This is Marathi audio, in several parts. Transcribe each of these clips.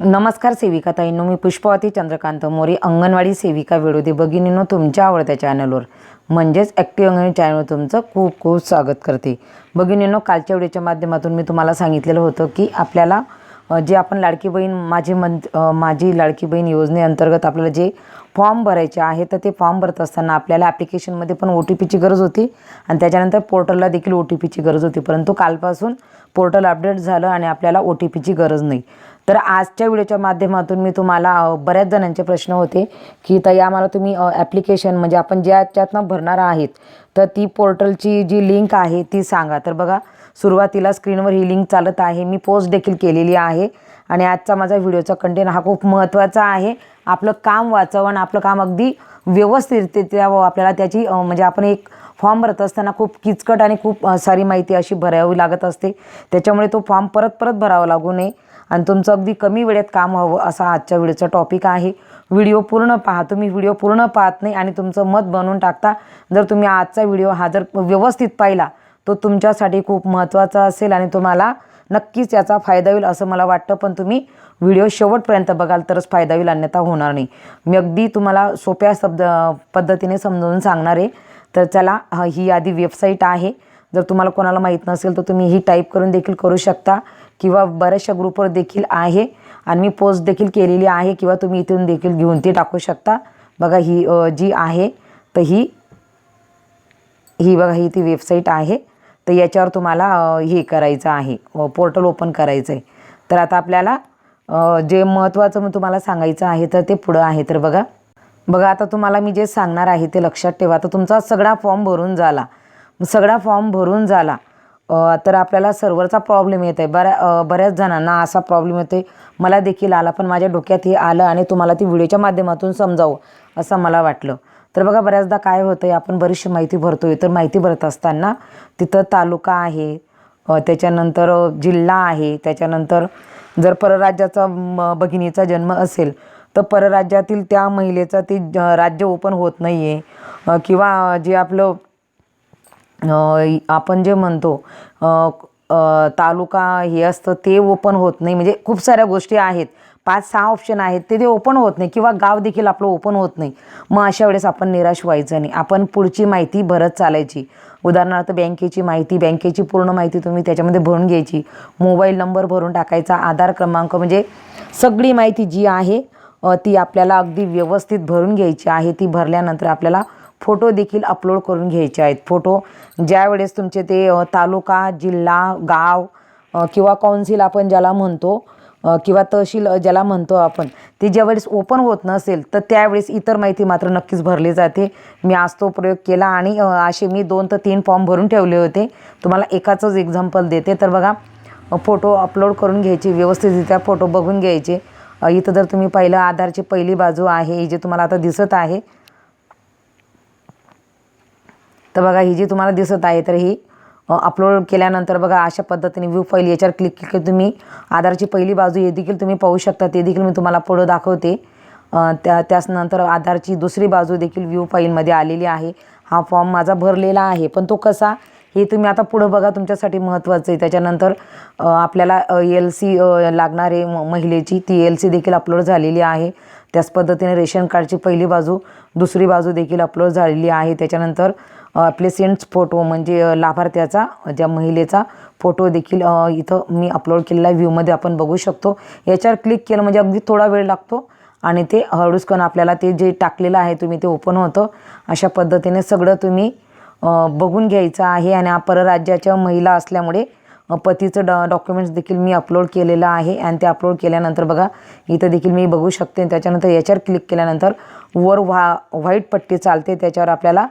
नमस्कार सेविका ताईंनो मी पुष्पवती चंद्रकांत मोरे अंगणवाडी सेविका विरोधी भगिनीनो तुमच्या आवडत्या चॅनलवर म्हणजेच ॲक्टिव्ह अंगणवाडी चॅनलवर तुमचं खूप खूप स्वागत करते. भगिनीनो कालच्या व्हिडिओच्या माध्यमातून मी तुम्हाला सांगितलेलं होतं की आपल्याला जे आपण लाडकी बहीण माझी मन माझी लाडकी बहीण योजनेअंतर्गत आपल्याला जे फॉर्म भरायचे आहे तर ते फॉर्म भरत असताना आपल्याला ॲप्लिकेशनमध्ये पण ओ टी पीची गरज होती आणि त्याच्यानंतर पोर्टलला देखील ओ टी पीची गरज होती. परंतु कालपासून पोर्टल अपडेट झालं आणि आपल्याला ओ टी पीची गरज नाही. तर आजच्या व्हिडिओच्या माध्यमातून मी तुम्हाला बऱ्याच जणांचे प्रश्न होते की ताई आम्हाला तुम्ही ॲप्लिकेशन म्हणजे आपण ज्याच्यातनं भरणार आहेत तर ती पोर्टलची जी लिंक आहे ती सांगा. तर बघा सुरुवातीला स्क्रीनवर ही लिंक चालत आहे. मी पोस्ट देखील केलेली आहे आणि आजचा माझा व्हिडिओचा कंटेंट हा खूप महत्त्वाचा आहे. आपलं काम वाचावं आणि आपलं काम अगदी व्यवस्थितरित्या व आपल्याला त्याची म्हणजे आपण एक फॉर्म भरत असताना खूप किचकट आणि खूप सारी माहिती अशी भरावी लागत असते. त्याच्यामुळे तो फॉर्म परत परत भरावा लागू नये. आणि तुमचं अगदी कमी वेळेत काम हवं असा आजच्या व्हिडिओचा टॉपिक आहे. व्हिडिओ पूर्ण पहा. तुम्ही व्हिडिओ पूर्ण पाहत नाही आणि तुमचं मत बनवून टाकता. जर तुम्ही आजचा व्हिडिओ हा जर व्यवस्थित पाहिला तो तुमच्यासाठी खूप महत्त्वाचा असेल आणि तुम्हाला नक्कीच याचा फायदा होईल असं मला वाटतं. पण तुम्ही व्हिडिओ शेवटपर्यंत बघाल तरच फायदा होईल अन्यथा होणार नाही. मी अगदी तुम्हाला सोप्या शब्द पद्धतीने समजावून सांगणार आहे. तर चला ही आधी वेबसाईट आहे. जर तुम्हाला कोणाला माहीत नसेल तर तुम्ही ही टाईप करून देखील करू शकता. किंवा बऱ्याचशा ग्रुपवर देखील आहे. आणि मी पोस्ट देखील केलेली आहे किंवा तुम्ही इथून देखील घेऊन ती टाकू शकता. बघा ही जी आहे तर ही ही बघा ही ती वेबसाईट आहे. तर याच्यावर तुम्हाला हे करायचं आहे. पोर्टल ओपन करायचं आहे तर आता आपल्याला जे महत्त्वाचं मी तुम्हाला सांगायचं आहे तर ते पुढं आहे. तर बघा बघा आता तुम्हाला मी जे सांगणार आहे ते लक्षात ठेवा. तर तुमचा सगळा फॉर्म भरून झाला. सगळा फॉर्म भरून झाला. तर आपल्याला सर्व्हरचा प्रॉब्लेम येत आहे बऱ्या बऱ्याच जणांना असा प्रॉब्लेम येतो मला देखील आला पण माझ्या डोक्यात हे आलं आणि तुम्हाला ती व्हिडिओच्या माध्यमातून समजावं असं मला वाटलं. तर बघा बऱ्याचदा काय होतं आहे आपण बरीचशी माहिती भरतो आहे तर माहिती भरत असताना तिथं तालुका आहे त्याच्यानंतर जिल्हा आहे त्याच्यानंतर जर परराज्याचा म, भगिनीचा जन्म असेल तर परराज्यातील त्या महिलेचं ते ज- राज्य ओपन होत नाही आहे किंवा जे आपलं आपण जे म्हणतो तालुका हे असतं ते ओपन होत नाही. म्हणजे खूप साऱ्या गोष्टी आहेत. पाच सहा ऑप्शन आहेत ते ते ओपन होत नाही. किंवा गाव देखील आपलं ओपन होत नाही. मग अशा वेळेस आपण निराश व्हायचं नाही. आपण पुढची माहिती भरत चालायची. उदाहरणार्थ बँकेची माहिती बँकेची पूर्ण माहिती तुम्ही त्याच्यामध्ये भरून घ्यायची. मोबाईल नंबर भरून टाकायचा. आधार क्रमांक म्हणजे सगळी माहिती जी आहे ती आपल्याला अगदी व्यवस्थित भरून घ्यायची आहे. ती भरल्यानंतर आपल्याला फोटो देखील अपलोड करून घ्यायचे आहेत. फोटो ज्या वेळेस तुमचे ते तालुका जिल्हा गाव किंवा कौन्सिल आपण ज्याला म्हणतो किंवा तहसील ज्याला म्हणतो आपण ते ज्यावेळेस ओपन होत नसेल तर त्यावेळेस इतर माहिती मात्र नक्कीच भरली जाते. मी आज तो प्रयोग केला आणि असे मी दोन तर तीन फॉर्म भरून ठेवले होते. तुम्हाला एकाचंच एक्झाम्पल देते. तर बघा फोटो अपलोड करून घ्यायचे व्यवस्थितरित्या फोटो बघून घ्यायचे. इथं जर तुम्ही पाहिलं आधारची पहिली बाजू आहे जे तुम्हाला आता दिसत आहे तर बघा ही जी तुम्हाला दिसत आहे तर ही अपलोड केल्यानंतर बघा अशा पद्धतीने व्ह्यू फाईल याच्यावर क्लिक केलं तुम्ही आधारची पहिली बाजू हे देखील तुम्ही पाहू शकता. ते देखील मी तुम्हाला पुढं दाखवते. त्या त्याचनंतर आधारची दुसरी बाजू देखील व्ह्यू फाईलमध्ये आलेली आहे. हा फॉर्म माझा भरलेला आहे पण तो कसा हे तुम्ही आता पुढं बघा तुमच्यासाठी महत्त्वाचं आहे. त्याच्यानंतर आपल्याला एल सी लागणारे म- महिलेची ती एल सी देखील अपलोड झालेली आहे. त्याच पद्धतीने रेशन कार्डची पहिली बाजू दुसरी बाजू देखील अपलोड झालेली आहे. त्याच्यानंतर प्लेसेंट्स सेंट्स फोटो म्हणजे लाभार्थ्याचा ज्या महिलेचा फोटो देखील इथं मी अपलोड केलेला व्ह्यूमध्ये आपण बघू शकतो. याच्यावर क्लिक केलं म्हणजे अगदी थोडा वेळ लागतो. आणि ते हळूचकन आपल्याला ते जे टाकलेलं आहे तुम्ही ते ओपन होतं. अशा पद्धतीने सगळं तुम्ही बघून घ्यायचं आहे. आणि हा परराज्याच्या महिला असल्यामुळे पतीचं डॉ डॉक्युमेंट्स देखील मी अपलोड केलेलं आहे. आणि ते अपलोड केल्यानंतर बघा इथं देखील मी बघू शकते. त्याच्यानंतर याच्यावर क्लिक केल्यानंतर वर व्हा व्हाईट पट्टी चालते. त्याच्यावर आपल्याला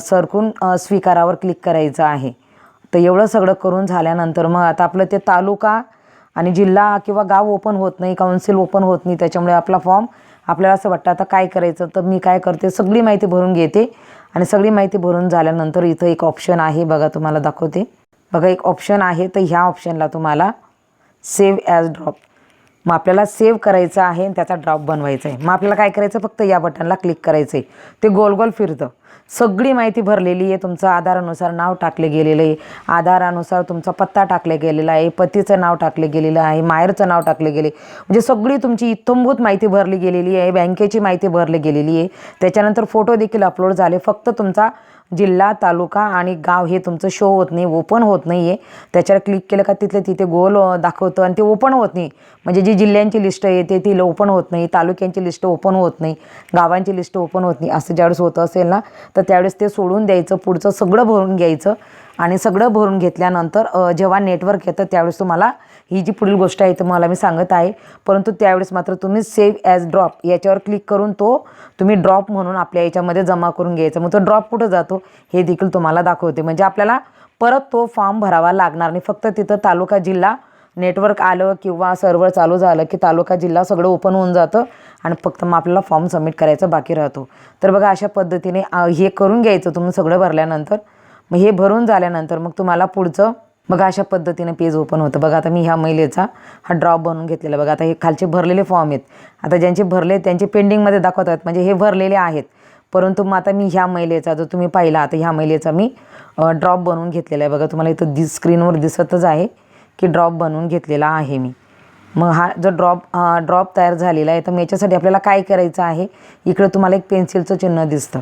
सरकून स्वीकारावर क्लिक करायचं आहे. तर एवढं सगळं करून झाल्यानंतर मग आता आपलं ते तालुका आणि जिल्हा किंवा गाव ओपन होत नाही काउन्सिल ओपन होत नाही त्याच्यामुळे आपला फॉर्म आपल्याला असं वाटतं आता काय करायचं? तर मी काय करते? सगळी माहिती भरून घेते आणि सगळी माहिती भरून झाल्यानंतर इथं एक ऑप्शन आहे बघा तुम्हाला दाखवते. बघा एक ऑप्शन आहे तर ह्या ऑप्शनला तुम्हाला सेव्ह ॲज ड्रॉप मग आपल्याला सेव्ह करायचं आहे आणि त्याचा ड्रॉप बनवायचा आहे. मग आपल्याला काय करायचं? फक्त या बटनला क्लिक करायचं आहे ते गोल गोल फिरतं. सगळी माहिती भरलेली आहे. तुमचं आधारानुसार नाव टाकले गेलेलं आहे. आधारानुसार तुमचा पत्ता टाकले गेलेला आहे. पतीचं नाव टाकले गेलेलं आहे. माहेरचं नाव टाकले गेले. म्हणजे सगळी तुमची इत्थंभूत माहिती भरली गेलेली आहे. बँकेची माहिती भरली गेलेली आहे. त्याच्यानंतर फोटो देखील अपलोड झाले. फक्त तुमचा जिल्हा तालुका आणि गाव हे तुमचं शो होत नाही. ओपन होत नाही आहे त्याच्यावर क्लिक केलं का तिथले तिथे गोल दाखवतं आणि ते ओपन होत नाही. म्हणजे जी जिल्ह्यांची लिस्ट येते ती ओपन होत नाही. तालुक्यांची लिस्ट ओपन होत नाही. गावांची लिस्ट ओपन होत नाही. असं ज्यावेळेस होतं असेल ना तर त्यावेळेस ते सोडून द्यायचं पुढचं सगळं भरून घ्यायचं. आणि सगळं भरून घेतल्यानंतर जेव्हा नेटवर्क येतं त्यावेळेस तुम्हाला ही जी पुढील गोष्ट आहे तुम्हाला मी सांगत आहे. परंतु त्यावेळेस मात्र तुम्ही सेव्ह ॲज ड्रॉप याच्यावर क्लिक करून तो तुम्ही ड्रॉप म्हणून आपल्या याच्यामध्ये जमा करून घ्यायचा. मग तो ड्रॉप कुठं जातो हे देखील तुम्हाला दाखवते. म्हणजे आपल्याला परत तो फॉर्म भरावा लागणार नाही. फक्त तिथं तालुका जिल्हा नेटवर्क आलं किंवा सर्व्हर चालू झालं की तालुका जिल्हा सगळं ओपन होऊन जातं. आणि फक्त मग आपल्याला फॉर्म सबमिट करायचा बाकी राहतो. तर बघा अशा पद्धतीने हे करून घ्यायचं तुम्ही सगळं भरल्यानंतर. मग हे भरून झाल्यानंतर मग तुम्हाला पुढचं बघा अशा पद्धतीने पेज ओपन होतं. बघा आता मी ह्या महिलेचा हा ड्रॉप बनवून घेतलेला बघा आता हे खालचे भरलेले फॉर्म आहेत. आता ज्यांचे भरले त्यांचे पेंडिंगमध्ये दाखवत आहेत म्हणजे हे भरलेले आहेत. परंतु मग आता मी ह्या महिलेचा जो तुम्ही पाहिला आता ह्या महिलेचा मी ड्रॉप बनवून घेतलेला आहे. बघा तुम्हाला इथं दि स्क्रीनवर दिसतच आहे की ड्रॉप बनवून घेतलेला आहे मी. मग हा जो ड्रॉप ड्रॉप तयार झालेला आहे तर मग याच्यासाठी आपल्याला काय करायचं आहे? इकडं तुम्हाला एक पेन्सिलचं चिन्ह दिसतं.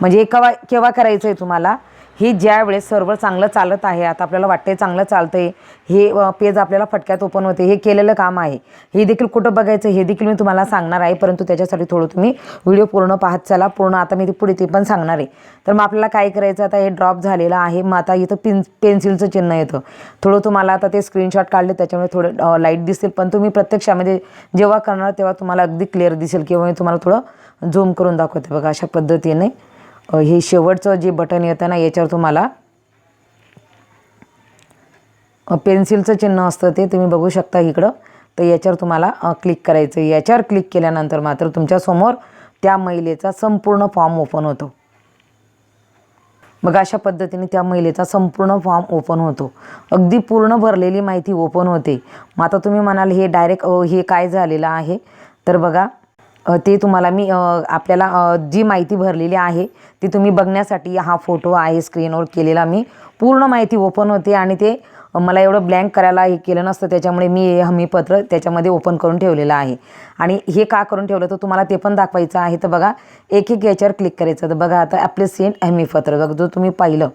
म्हणजे केव्हा केव्हा करायचं आहे तुम्हाला? हे ज्यावेळेस सर्व चांगलं चालत आहे आता आपल्याला वाटते चांगलं चालतंय हे पेज आपल्याला फटक्यात ओपन होते हे केलेलं काम आहे. हे देखील कुठं बघायचं हे देखील मी तुम्हाला सांगणार आहे परंतु त्याच्यासाठी थोडं तुम्ही व्हिडिओ पूर्ण पाहत चला. पूर्ण आता मी ते पुढे ते पण सांगणार आहे. तर मग आपल्याला काय करायचं आता हे ड्रॉप झालेलं आहे मग आता इथं पिन पेन्सिलचं चिन्ह येतं. थोडं तुम्हाला आता ते स्क्रीनशॉट काढले त्याच्यामुळे थोडं लाइट दिसेल. पण तुम्ही प्रत्यक्षामध्ये जेव्हा करणार तेव्हा तुम्हाला अगदी क्लिअर दिसेल किंवा मी तुम्हाला थोडं झूम करून दाखवते बघा अशा पद्धतीने. हे शेवटचं जे बटन येतं ना याच्यावर तुम्हाला पेन्सिलचं चिन्ह असतं ते तुम्ही बघू शकता इकडं. तर याच्यावर तुम्हाला क्लिक करायचं. आहे. याच्यावर क्लिक केल्यानंतर मात्र तुमच्यासमोर त्या महिलेचा संपूर्ण फॉर्म ओपन होतो. मग अशा पद्धतीने त्या महिलेचा संपूर्ण फॉर्म ओपन होतो. अगदी पूर्ण भरलेली माहिती ओपन होते. मग आता तुम्ही म्हणाल हे डायरेक्ट हे काय झालेलं आहे? तर बघा ते तुम्हाला मी आपल्याला जी माहिती भरलेली आहे ती तुम्ही बघण्यासाठी हा फोटो आहे स्क्रीनवर केलेला. मी पूर्ण माहिती ओपन होते आणि ते मला एवढं ब्लँक करायला हे केलं नसतं. त्याच्यामुळे मी हे हमीपत्र त्याच्यामध्ये ओपन करून ठेवलेलं आहे. आणि हे का करून ठेवलं? तर तुम्हाला ते पण दाखवायचं आहे. तर बघा एक एक याच्यावर क्लिक करायचं. तर बघा आता आपले सेंट हमीपत्र. बघा जो तुम्ही पाहिलं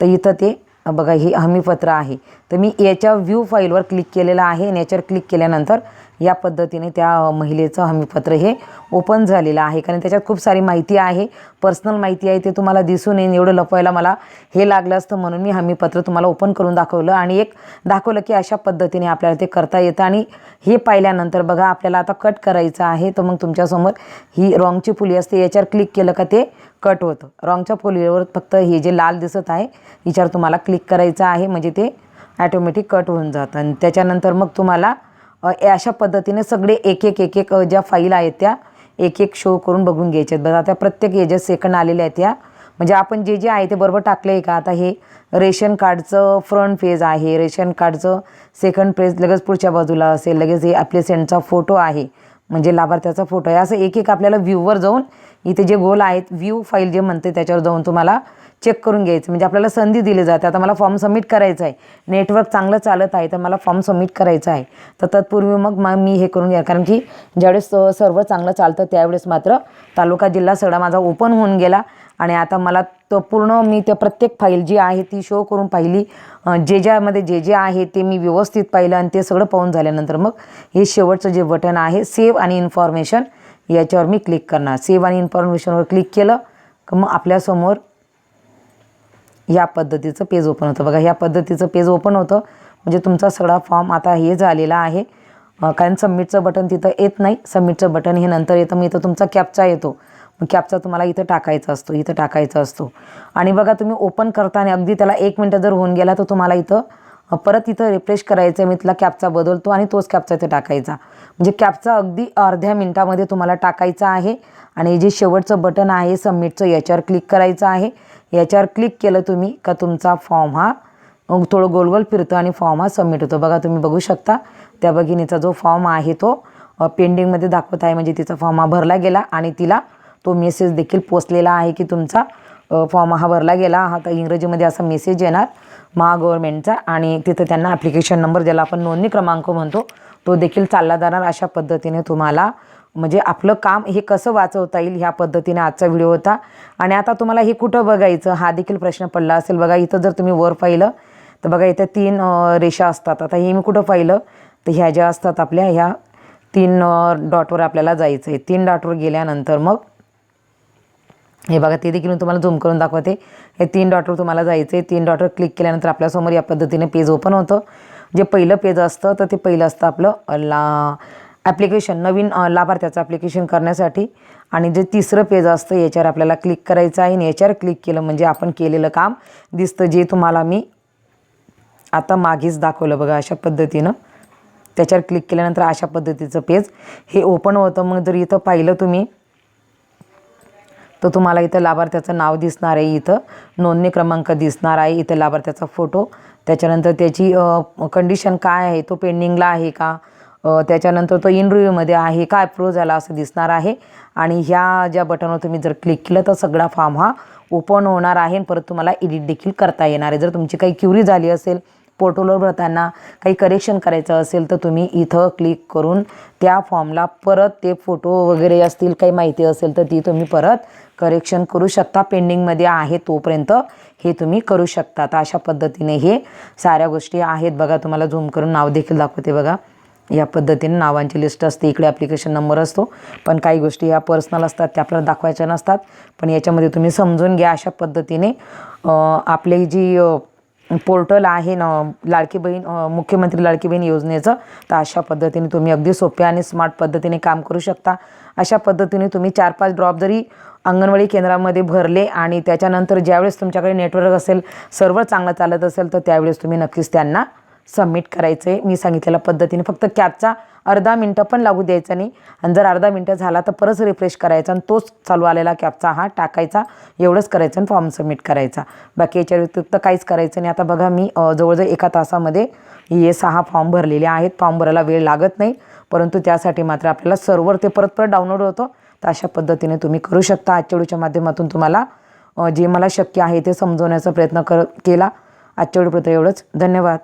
तर इथं ते बघा हे हमीपत्र आहे. तर मी याच्या व्ह्यू फाईलवर क्लिक केलेलं आहे. आणि याच्यावर क्लिक केल्यानंतर या पद्धतीने त्या महिलेचं हमीपत्र हे ओपन झालेलं आहे. कारण त्याच्यात खूप सारी माहिती आहे. पर्सनल माहिती आहे ते तुम्हाला दिसून येईन. एवढं लपवायला मला हे लागलं असतं म्हणून मी हमीपत्र तुम्हाला ओपन करून दाखवलं. आणि एक दाखवलं की अशा पद्धतीने आपल्याला ते करता येतं. आणि हे पाहिल्यानंतर बघा आपल्याला आता कट करायचं आहे. तर मग तुमच्यासमोर ही रॉंगची फुली असते. याच्यावर क्लिक केलं का ते कट होतं. रॉंगच्या फुलीवर फक्त हे जे लाल दिसत आहे हिच्यावर तुम्हाला क्लिक करायचं आहे. म्हणजे ते ॲटोमॅटिक कट होऊन जातं. आणि त्याच्यानंतर मग तुम्हाला अशा पद्धतीने सगळे एक एक एक एक ज्या फाईल आहेत त्या एक एक शो करून बघून घ्यायच्या आहेत. बघा आता प्रत्येक एज सेकंड आलेल्या आहेत त्या म्हणजे आपण जे जे आहे ते बरोबर टाकलं आहे का? आता हे रेशन कार्डचं फ्रंट पेज आहे. रेशन कार्डचं सेकंड पेज लगेच पुढच्या बाजूला असेल. लगेच हे आपले सेंटचा फोटो आहे. म्हणजे लाभार्थ्याचा फोटो आहे. असं एक एक आपल्याला व्ह्यूवर जाऊन इथे जे गोल आहेत व्ह्यू फाईल जे म्हणते त्याच्यावर जाऊन तुम्हाला चेक करून घ्यायचं. म्हणजे आपल्याला संधी दिली जाते. आता मला फॉर्म सबमिट करायचा आहे. नेटवर्क चांगलं चालत आहे तर मला फॉर्म सबमिट करायचा आहे. तर तत्पूर्वी मग मग मी हे करून घ्या कारण की ज्यावेळेस सर्व चांगलं चालतं त्यावेळेस मात्र तालुका जिल्हा सगळा माझा ओपन होऊन गेला. आणि आता मला तो पूर्ण मी त्या प्रत्येक फाईल जी आहे ती शो करून पाहिली. जे ज्यामध्ये जे जे आहे ते मी व्यवस्थित पाहिलं आणि ते सगळं पाहून झाल्यानंतर मग हे शेवटचं जे बटन आहे सेव्ह आणि इन्फॉर्मेशन याच्यावर मी क्लिक करणार. सेव्ह आणि इन्फॉर्मेशनवर क्लिक केलं का मग आपल्यासमोर या पद्धतीचं पेज ओपन होतं. बघा ह्या पद्धतीचं पेज ओपन होतं. म्हणजे तुमचा सगळा फॉर्म आता हे झालेला आहे. कारण सबमिटचं बटन तिथं येत नाही. सबमिटचं बटन हे नंतर येतं. मग इथं तुमचा कॅपचा येतो. मग कॅपचा तुम्हाला इथं टाकायचा असतो इथं टाकायचा असतो. आणि बघा तुम्ही ओपन करताना अगदी त्याला एक मिनटं जर होऊन गेला तर तुम्हाला इथं परत इथं रिफ्रेश करायचं मी तिथला कॅपचा बदलतो आणि तोच कॅपचा इथं टाकायचा. म्हणजे कॅपचा अगदी अर्ध्या मिनटामध्ये तुम्हाला टाकायचा आहे आणि जे शेवटचं बटन आहे सबमिटचं याच्यावर क्लिक करायचं आहे. याच्यावर क्लिक केलं तुम्ही का तुमचा फॉर्म हा थोडं गोल गोल फिरतं आणि फॉर्म हा सबमिट होतो. बघा तुम्ही बघू शकता त्या भगिनीचा जो फॉर्म आहे तो पेंडिंगमध्ये दाखवत आहे. म्हणजे तिचा फॉर्म हा भरला गेला आणि तिला तो मेसेज देखील पोचलेला आहे की तुमचा फॉर्म हा भरला गेला हा तर इंग्रजीमध्ये असा मेसेज येणार महागव्हर्मेंटचा आणि तिथं त्यांना ॲप्लिकेशन नंबर ज्याला आपण नोंदणी क्रमांक म्हणतो तो देखील चालला जाणार अशा पद्धतीने तुम्हाला. म्हणजे आपलं काम हे कसं वाचवता येईल ह्या पद्धतीने आजचा व्हिडिओ होता. आणि आता तुम्हाला हे कुठं बघायचं हा देखील प्रश्न पडला असेल. बघा इथं जर तुम्ही वर पाहिलं तर बघा इथं तीन रेषा असतात. आता हे मी कुठं पाहिलं तर ह्या ज्या असतात आपल्या ह्या तीन डॉटवर आपल्याला जायचं आहे तीन डॉटवर गेल्यानंतर मग हे बघा ते देखील मी तुम्हाला झूम करून दाखवते. हे तीन डॉटवर तुम्हाला जायचं आहे तीन डॉटवर क्लिक केल्यानंतर आपल्यासमोर या पद्धतीने पेज ओपन होतं. जे पहिलं पेज असतं तर ते पहिलं असतं आपलं ला ॲप्लिकेशन नवीन लाभार्थ्याचं ॲप्लिकेशन करण्यासाठी. आणि जे तिसरं पेज असतं याच्यावर आपल्याला क्लिक करायचं आहे. आणि याच्यावर क्लिक केलं म्हणजे आपण केलेलं काम दिसतं जे तुम्हाला मी आता मागेच दाखवलं बघा अशा पद्धतीनं. त्याच्यावर क्लिक केल्यानंतर अशा पद्धतीचं पेज हे ओपन होतं. मग जर इथं पाहिलं तुम्ही तर तुम्हाला इथं लाभार्थ्याचं नाव दिसणार आहे इथं. नोंदणी क्रमांक दिसणार आहे इथं लाभार्थ्याचा फोटो. त्याच्यानंतर त्याची कंडिशन काय आहे? तो पेंडिंगला आहे का? त्याच्यानंतर तो इनरिव्ह्यूमध्ये आहे का? अप्रूव्ह झाला असं दिसणार आहे. आणि ह्या ज्या बटनवर तुम्ही जर क्लिक केलं तर सगळा फॉर्म हा ओपन होणार आहे. परत तुम्हाला एडिट देखील करता येणार आहे. जर तुमची काही क्युरी झाली असेल पोर्टलवर भरताना काही करेक्शन करायचं असेल तर तुम्ही इथं क्लिक करून त्या फॉर्मला परत ते फोटो वगैरे असतील काही माहिती असेल तर ती तुम्ही परत करेक्शन करू शकता. पेंडिंगमध्ये आहे तोपर्यंत हे तुम्ही करू शकता. तर अशा पद्धतीने हे साऱ्या गोष्टी आहेत बघा. तुम्हाला झूम करून नाव देखील दाखवते बघा. या पद्धतीने नावांची लिस्ट असते. इकडे ॲप्लिकेशन नंबर असतो. पण काही गोष्टी या पर्सनल असतात त्या आपल्याला दाखवायच्या नसतात. पण याच्यामध्ये तुम्ही समजून घ्या अशा पद्धतीने. आपले आपली जी पोर्टल आहे ना लाडकी बहीण मुख्यमंत्री लाडकी बहीण योजनेचं तर अशा पद्धतीने तुम्ही अगदी सोप्या आणि स्मार्ट पद्धतीने काम करू शकता. अशा पद्धतीने तुम्ही चार पाच ड्रॉप जरी अंगणवाडी केंद्रामध्ये भरले आणि त्याच्यानंतर ज्यावेळेस तुमच्याकडे नेटवर्क असेल सर्व चांगलं चालत असेल तर त्यावेळेस तुम्ही नक्कीच त्यांना सबमिट करायचं आहे मी सांगितलेल्या पद्धतीने फक्त कॅबचा अर्धा मिनटं पण लागू द्यायचा नाही. आणि जर अर्धा मिनटं झाला तर परत रिफ्रेश करायचा आणि तोच चालू आलेला कॅबचा हा टाकायचा. एवढंच करायचं आणि फॉर्म सबमिट करायचा. बाकी याच्या व्यतिरिक्त काहीच करायचं नाही. आता बघा मी जवळजवळ एका तासामध्ये हे सहा फॉर्म भरलेले आहेत. फॉर्म भरायला वेळ लागत नाही. परंतु त्यासाठी मात्र आपल्याला सर्वर ते परत परत डाउनलोड होतं. तर अशा पद्धतीने तुम्ही करू शकता. आजच्या व्हिडिओच्या माध्यमातून तुम्हाला जे मला शक्य आहे ते समजवण्याचा प्रयत्न कर केला. आजच्या व्हिडिओपर्यंत एवढंच. धन्यवाद.